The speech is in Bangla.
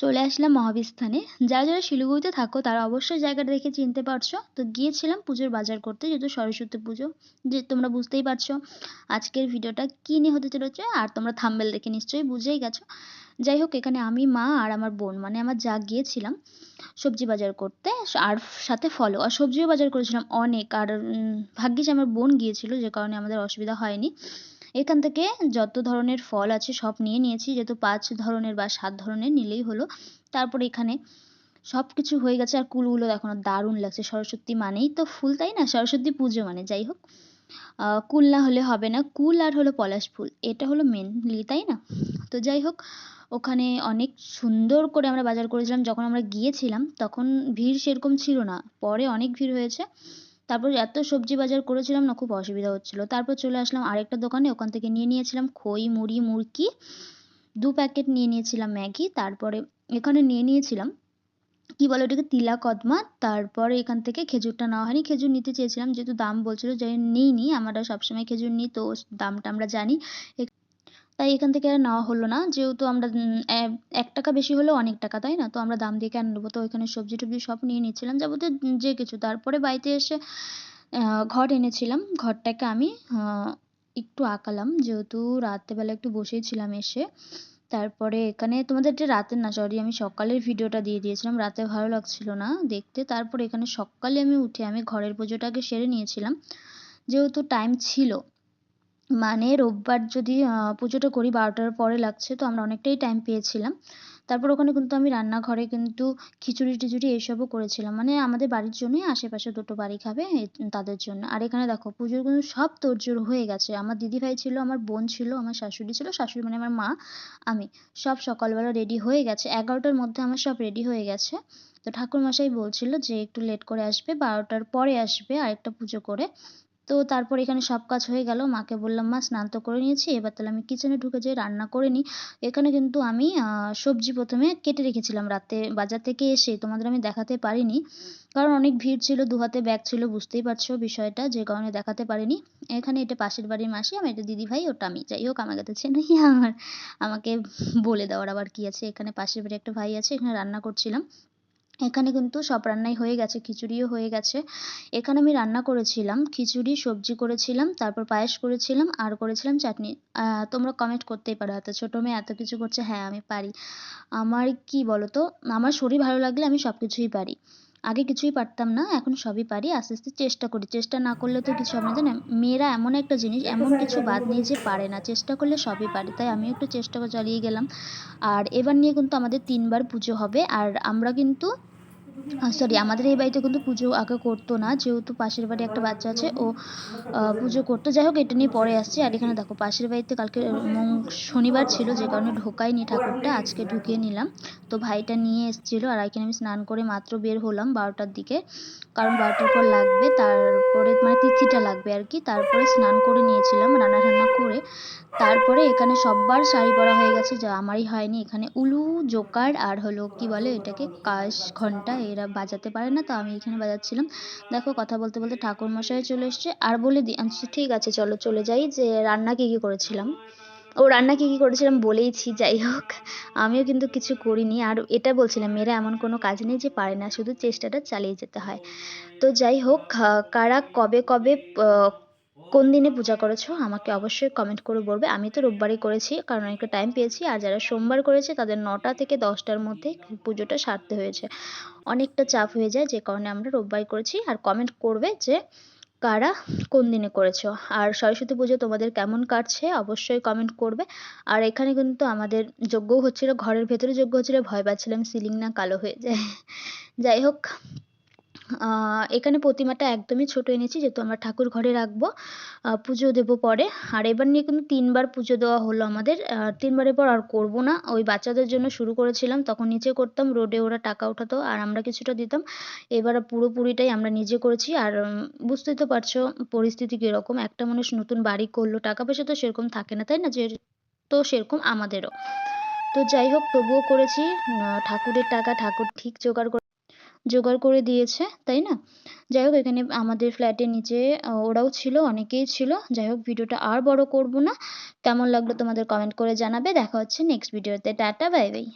চলে আসলাম মহাবীরস্থানে যারা যারা শিলিগুড়িতে থাকো, তারা অবশ্যই জায়গাটা দেখে চিনতে পারছ। তো গিয়েছিলাম পুজোর বাজার করতে, যেহেতু সরস্বতী পুজো, যে তোমরা বুঝতেই পারছ আজকের ভিডিওটা কী নিয়ে হতে চলেছে, আর তোমরা থাম্বেল দেখে নিশ্চয়ই বুঝেই গেছো। যাই হোক, এখানে আমি, মা, আর আমার বোন মানে আমার যা গিয়েছিলাম সবজি বাজার করতে, আর সাথে ফলও, আর সবজিও বাজার করেছিলাম অনেক। আর ভাগ্যিস আমার বোন গিয়েছিল, যে কারণে আমাদের অসুবিধা হয়নি। এখান থেকে যত ধরনের ফল আছে সব নিয়ে নিয়েছি, যেহেতু পাঁচ ধরনের বা সাত ধরনের নিলেই হলো। তারপর এখানে সব কিছু হয়ে গেছে আর কুলগুলো দেখো না, দারুণ লাগছে। সরস্বতী মানেই তো ফুল, তাই না? সরস্বতী পুজো মানে যাই হোক। কুল না হলে হবে না। কুল আর হলো পলাশ ফুল, এটা হলো মেনলি তাই না? তো যাই হোক, ওখানে অনেক সুন্দর করে আমরা বাজার করেছিলাম। যখন আমরা গিয়েছিলাম, তখন ভিড় সেরকম ছিল না। পরে অনেক ভিড় হয়েছে। তারপর এত সবজি বাজার করেছিলাম না, খুব অসুবিধা হচ্ছিল। তারপর চলে আসলাম আরেকটা দোকানে, ওখান থেকে নিয়ে নিয়েছিলাম খই, মুড়ি, মুরকি। দু প্যাকেট নিয়ে নিয়েছিলাম ম্যাগি, তারপরে এখানে নিয়ে নিয়েছিলাম, কি বলে ওটাকে, তিলা কদমা। তারপরে এখান থেকে খেজুরটা নেওয়া হয়নি, খেজুর নিতে চেয়েছিলাম, যেহেতু দাম বলছিল যে, নিইনি, আমরা সবসময় খেজুর নিই, তো দামটা আমরা জানি। তাই এখান থেকে আর নেওয়া হলো না। যেহেতু আমরা এক টাকা বেশি হলেও অনেক টাকা, তাই না? তো আমরা দাম দিয়ে কেন নেব? তো ওইখানে সবজি টবজি সব নিয়ে নিচ্ছিলাম যাবতীয় যে কিছু। তারপরে বাড়িতে এসে ঘর এনেছিলাম। ঘরটাকে আমি একটু আঁকালাম। যেহেতু রাত্রেবেলা একটু বসেই ছিলাম এসে। তারপরে এখানে তোমাদের যে রাতের না সরি আমি সকালের ভিডিওটা দিয়ে দিয়েছিলাম। রাতে ভালো লাগছিল না দেখতে। তারপরে এখানে সকালে আমি উঠে আমি ঘরের পুজোটাকে সেরে নিয়েছিলাম। যেহেতু টাইম ছিল মানে রোববার যদি পুজোটা করি বারোটার পরে লাগছে, তো আমরা অনেকটাই টাইম পেয়েছিলাম। তারপর ওখানে কিন্তু আমি রান্নাঘরে কিন্তু খিচুড়ি টিচুড়ি এইসবও করেছিলাম। মানে আমাদের বাড়ির জন্যই আশেপাশে দুটো বাড়ি খাবে তাদের জন্য। আর এখানে দেখো, পুজোর কিন্তু সব তোড়জোড় হয়ে গেছে। আমার দিদিভাই ছিল, আমার বোন ছিল, আমার শাশুড়ি ছিল, শাশুড়ি মানে আমার মা, আমি। সব সকালবেলা রেডি হয়ে গেছে। এগারোটার মধ্যে আমার সব রেডি হয়ে গেছে। তো ঠাকুরমশাই বলছিল যে একটু লেট করে আসবে, বারোটার পরে আসবে আরেকটা পুজো করে। তো তারপর এখানে সব কাজ হয়ে গেল। মাকে বললাম, মা, স্নান তো করে নিয়েছি, এবার তাহলে আমি কিচেনে ঢুকে যাই রান্না করে নিই। এখানে কিন্তু আমি সবজি প্রথমে কেটে রেখেছিলাম রাতে। বাজার থেকে এসে তোমাদের আমি দেখাতে পারিনি। কারণ অনেক ভিড় ছিল দু হাতে ব্যাগ ছিল, বুঝতেই পারছ বিষয়টা, যে কারণে দেখাতে পারিনি। এখানে এটা পাশের বাড়ির মাসি, আমার এটা দিদি ভাই, ওটা আমি। যাই হোক আমাকে তো চেনাই আমার, আমাকে বলে দেওয়ার আবার কি আছে। এখানে পাশের বাড়ি একটা ভাই আছে, এখানে রান্না করছিলাম। এখানে কিন্তু সব রান্নাই হয়ে গেছে, খিচুড়িও হয়ে গেছে। এখানে আমি রান্না করেছিলাম, খিচুড়ি, সবজি করেছিলাম, তারপর পায়েস করেছিলাম, আর করেছিলাম চাটনি। তোমরা কমেন্ট করতেই পারো, এত ছোটো মেয়ে এত কিছু করছে হ্যাঁ আমি পারি। আমার কি বলো তো আমার শরীর ভালো লাগলে আমি সব কিছুই পারি। আগে কিছুই পারতাম না, এখন সবই পারি, আস্তে আস্তে চেষ্টা করি। চেষ্টা না করলে তো কিছু হবে না মেয়েরা এমন একটা জিনিস, এমন কিছু বাদ নেই যে পারে না, চেষ্টা করলে সবই পারে। তাই আমি একটু চেষ্টা চালিয়ে গেলাম। আর এবার নিয়ে কিন্তু আমাদের তিনবার পুজো হবে, আর আমরা কিন্তু সরি আমাদের এই বাড়িতে কিন্তু পুজো আগে করতো না, যেহেতু পাশের বাড়ি একটা বাচ্চা আছে, ও পুজো করতো। যাই হোক, এটা নিয়ে পরে আসছি। আর এখানে দেখো, পাশের বাড়িতে কালকে শনিবার ছিল, যে কারণে ঢোকাইনি ঠাকুরটা, আজকে ঢুকিয়ে নিলাম। তো ভাইটা নিয়ে এসেছিল, আর এখানে আমি স্নান করে মাত্র বের হলাম বারোটার দিকে। কারণ বারোটার পর লাগবে, তারপরে মানে তিথিটা লাগবে আর কি। তারপরে স্নান করে নিয়েছিলাম, রান্না টান্না করে। তারপরে এখানে সববার শাড়ি পরা হয়ে গেছে, যা আমারই হয়নি। এখানে উলু, জোকার, আর হলো, কি বলে এটাকে, কাশ, ঘণ্টা এরা বাজাতে পারে না, তো আমি এখানে বাজাচ্ছিলাম। দেখো, কথা বলতে বলতে ঠাকুরমশাই চলে এসছে। আর বলে দিই আচ্ছা ঠিক আছে, চলো, চলে যাই। যে রান্না কী কী করেছিলাম? ও রান্না কী কী করেছিলাম বলেইছি, যাই হোক। আমিও কিন্তু কিছু করিনি। আর এটা বলছিলাম, মেয়েরা এমন কোনো কাজ নেই যে পারে না, শুধু চেষ্টাটা চালিয়ে যেতে হয়। তো যাই হোক কারা কবে কবে কোন দিনে পূজা করেছ? আমাকে অবশ্যই কমেন্ট করে বলবে। আমি তো রোববারই করেছি, কারণ অনেকটা টাইম পেয়েছি। আর যারা সোমবার করেছে, তাদের নটা থেকে দশটার মধ্যে পুজোটা সারতে হয়েছে। অনেকটা চাপ হয়ে যায়, যে কারণে আমরা রোববারই করেছি। আর কমেন্ট করবে যে, কারা কোন দিনে করেছ? আর সরস্বতী পুজো তোমাদের কেমন কাটছে? অবশ্যই কমেন্ট করবে। আর এখানে কিন্তু আমাদের যজ্ঞও হচ্ছিল, ঘরের ভেতরে যজ্ঞ হচ্ছিল, ভয় পাচ্ছিলাম সিলিং না কালো হয়ে যায়। যাই হোক এখানে প্রতিমাটা একদমই ছোট এনেছি, যেহেতু আমরা ঠাকুর ঘরে রাখব। পুজো দেবো পরে। আর এবার নিয়ে কিন্তু তিনবার পুজো দেওয়া হলো আমাদের। তিনবারের পর আর করব না। ওই বাচ্চাদের জন্য শুরু করেছিলাম, তখন নিচে করতাম, রোডে ওরা টাকা ওঠাতো আর আমরা কিছুটা দিতাম। এবার পুরোপুরিটাই আমরা নিজে করেছি। আর বুঝতেই তো পারছ পরিস্থিতি কীরকম। একটা মানুষ নতুন বাড়ি করল, টাকা পয়সা তো সেরকম থাকে না, তাই না? যে, তো সেরকম আমাদেরও। তো যাই হোক, তবুও করেছি। ঠাকুরের টাকা, ঠাকুর ঠিক জোগাড় জোগাড় করে দিয়েছে, তাই না? যাই হোক, এখানে আমাদের ফ্ল্যাটের নিচে ওরাও ছিল, অনেকেই ছিল। যাই হোক, ভিডিওটা আর বড় করব না। কেমন লাগল তোমাদের কমেন্ট করে জানাবে। দেখা হচ্ছে নেক্সট ভিডিওতে টাটা বাই বাই